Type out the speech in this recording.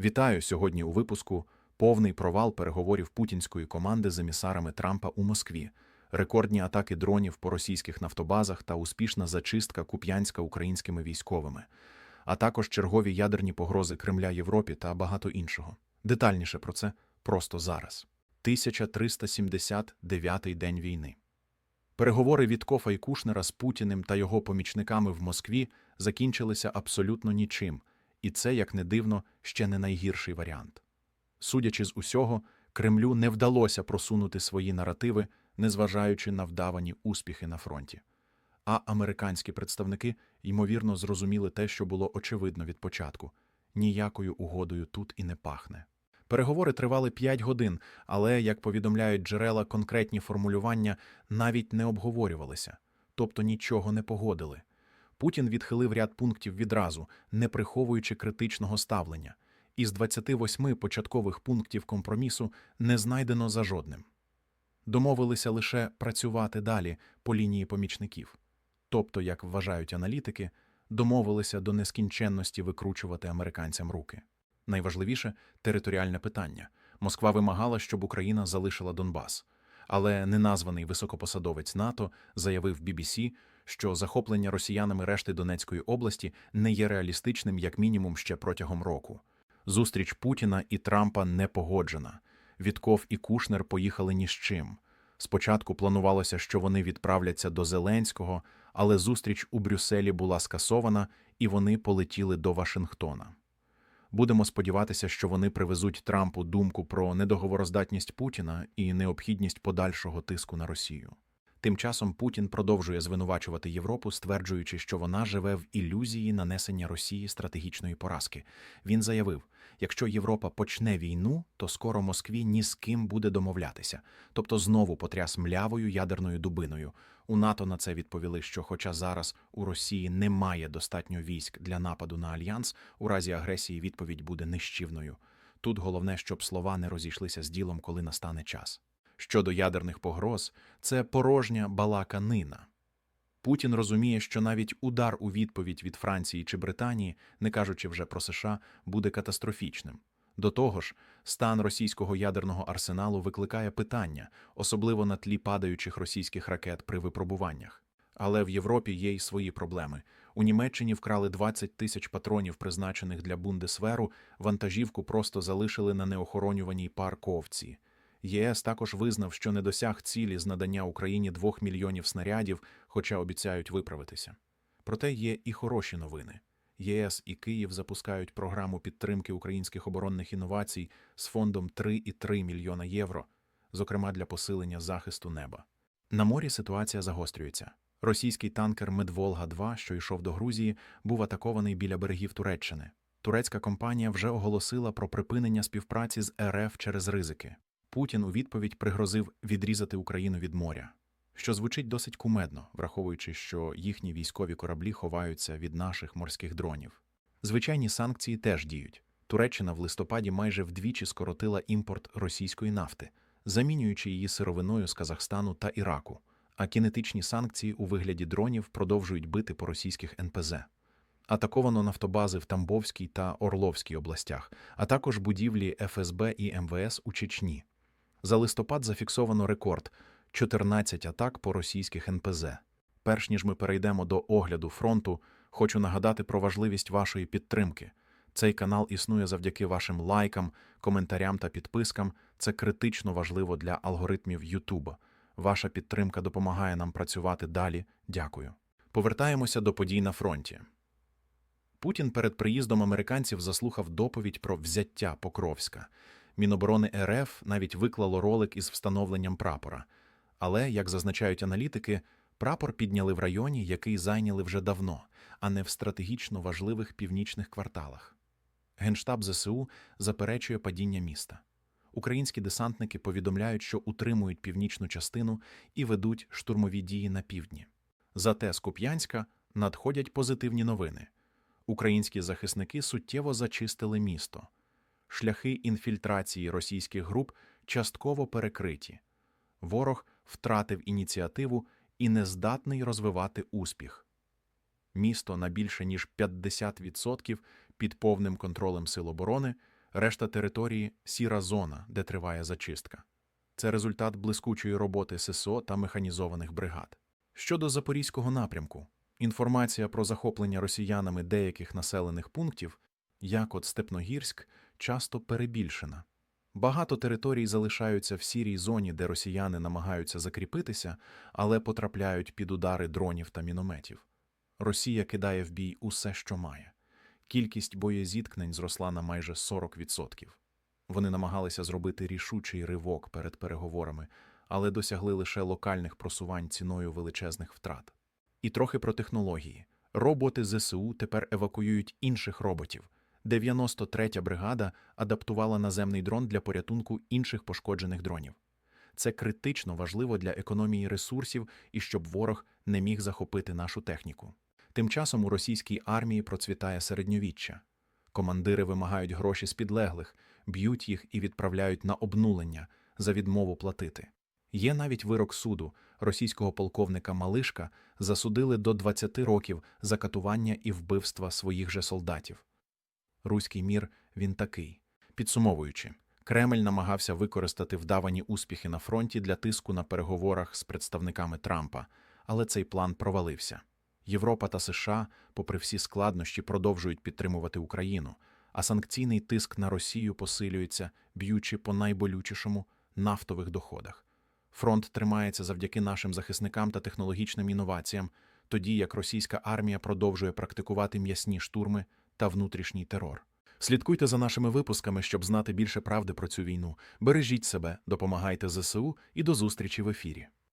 Вітаю сьогодні у випуску повний провал переговорів путінської команди з емісарами Трампа у Москві, рекордні атаки дронів по російських нафтобазах та успішна зачистка Куп'янська українськими військовими, а також чергові ядерні погрози Кремля Європі та багато іншого. Детальніше про це просто зараз. 1379-й день війни. Переговори Віткофа і Кушнера з Путіним та його помічниками в Москві закінчилися абсолютно нічим, і це, як не дивно, ще не найгірший варіант. Судячи з усього, Кремлю не вдалося просунути свої наративи, незважаючи на вдавані успіхи на фронті. А американські представники, ймовірно, зрозуміли те, що було очевидно від початку ніякою угодою тут і не пахне. Переговори тривали 5 годин, але, як повідомляють джерела, конкретні формулювання навіть не обговорювалися, тобто нічого не погодили. Путін відхилив ряд пунктів відразу, не приховуючи критичного ставлення. Із 28 початкових пунктів компромісу не знайдено за жодним. Домовилися лише працювати далі по лінії помічників. Тобто, як вважають аналітики, домовилися до нескінченності викручувати американцям руки. Найважливіше територіальне питання. Москва вимагала, щоб Україна залишила Донбас. Але неназваний високопосадовець НАТО заявив BBC, що захоплення росіянами решти Донецької області не є реалістичним як мінімум ще протягом року. Зустріч Путіна і Трампа не погоджена. Вітков і Кушнер поїхали ні з чим. Спочатку планувалося, що вони відправляться до Зеленського, але зустріч у Брюсселі була скасована, і вони полетіли до Вашингтона. Будемо сподіватися, що вони привезуть Трампу думку про недоговороздатність Путіна і необхідність подальшого тиску на Росію. Тим часом Путін продовжує звинувачувати Європу, стверджуючи, що вона живе в ілюзії нанесення Росії стратегічної поразки. Він заявив: якщо Європа почне війну, то скоро Москві ні з ким буде домовлятися, тобто знову потряс млявою ядерною дубиною. У НАТО на це відповіли, що, хоча зараз у Росії немає достатньо військ для нападу на альянс, у разі агресії відповідь буде нищівною. Тут головне, щоб слова не розійшлися з ділом, коли настане час. Щодо ядерних погроз, це порожня балаканина. Путін розуміє, що навіть удар у відповідь від Франції чи Британії, не кажучи вже про США, буде катастрофічним. До того ж, стан російського ядерного арсеналу викликає питання, особливо на тлі падаючих російських ракет при випробуваннях. Але в Європі є й свої проблеми. У Німеччині вкрали 20 тисяч патронів, призначених для Бундесверу, вантажівку просто залишили на неохоронюваній парковці. ЄС також визнав, що не досяг цілі з надання Україні 2 мільйонів снарядів, хоча обіцяють виправитися. Проте є і хороші новини. ЄС і Київ запускають програму підтримки українських оборонних інновацій з фондом 3,3 мільйона євро, зокрема для посилення захисту неба. На морі ситуація загострюється. Російський танкер Медволга-2, що йшов до Грузії, був атакований біля берегів Туреччини. Турецька компанія вже оголосила про припинення співпраці з РФ через ризики. Путін у відповідь пригрозив відрізати Україну від моря, що звучить досить кумедно, враховуючи, що їхні військові кораблі ховаються від наших морських дронів. Звичайні санкції теж діють. Туреччина в листопаді майже вдвічі скоротила імпорт російської нафти, замінюючи її сировиною з Казахстану та Іраку, а кінетичні санкції у вигляді дронів продовжують бити по російських НПЗ. Атаковано нафтобази в Тамбовській та Орловській областях, а також будівлі ФСБ і МВС у Чечні. За листопад зафіксовано рекорд 14 атак по російських НПЗ. Перш ніж ми перейдемо до огляду фронту, хочу нагадати про важливість вашої підтримки. Цей канал існує завдяки вашим лайкам, коментарям та підпискам. Це критично важливо для алгоритмів Ютуба. Ваша підтримка допомагає нам працювати далі. Дякую. Повертаємося до подій на фронті. Путін перед приїздом американців заслухав доповідь про взяття Покровська. Міноборони РФ навіть виклало ролик із встановленням прапора. Але, як зазначають аналітики, прапор підняли в районі, який зайняли вже давно, а не в стратегічно важливих північних кварталах. Генштаб ЗСУ заперечує падіння міста. Українські десантники повідомляють, що утримують північну частину і ведуть штурмові дії на півдні. Зате з Куп'янська надходять позитивні новини. Українські захисники суттєво зачистили місто шляхи інфільтрації російських груп частково перекриті. Ворог втратив ініціативу і не здатний розвивати успіх. Місто на більше ніж 50% під повним контролем Сил оборони, решта території сіра зона, де триває зачистка. Це результат блискучої роботи ССО та механізованих бригад. Щодо Запорізького напрямку, інформація про захоплення росіянами деяких населених пунктів, як от Степногірськ, часто перебільшена. Багато територій залишаються в сірій зоні, де росіяни намагаються закріпитися, але потрапляють під удари дронів та мінометів. Росія кидає в бій усе, що має. Кількість боєзіткнень зросла на майже 40%. Вони намагалися зробити рішучий ривок перед переговорами, але досягли лише локальних просувань ціною величезних втрат. І трохи про технології. Роботи ЗСУ тепер евакуюють інших роботів. 93-я бригада адаптувала наземний дрон для порятунку інших пошкоджених дронів. Це критично важливо для економії ресурсів і щоб ворог не міг захопити нашу техніку. Тим часом у російській армії процвітає середньовіччя. Командири вимагають гроші з підлеглих, б'ють їх і відправляють на обнулення за відмову платити. Є навіть вирок суду російського полковника Малишка засудили до 20 років за катування і вбивства своїх же солдатів. Руський мір він такий. Підсумовуючи, Кремль намагався використати вдавані успіхи на фронті для тиску на переговорах з представниками Трампа, але цей план провалився. Європа та США, попри всі складнощі, продовжують підтримувати Україну, а санкційний тиск на Росію посилюється, б'ючи по найболючішому нафтових доходах. Фронт тримається завдяки нашим захисникам та технологічним інноваціям, тоді як російська армія продовжує практикувати м'ясні штурми та внутрішній терор. Слідкуйте за нашими випусками, щоб знати більше правди про цю війну. Бережіть себе, допомагайте ЗСУ і до зустрічі в ефірі.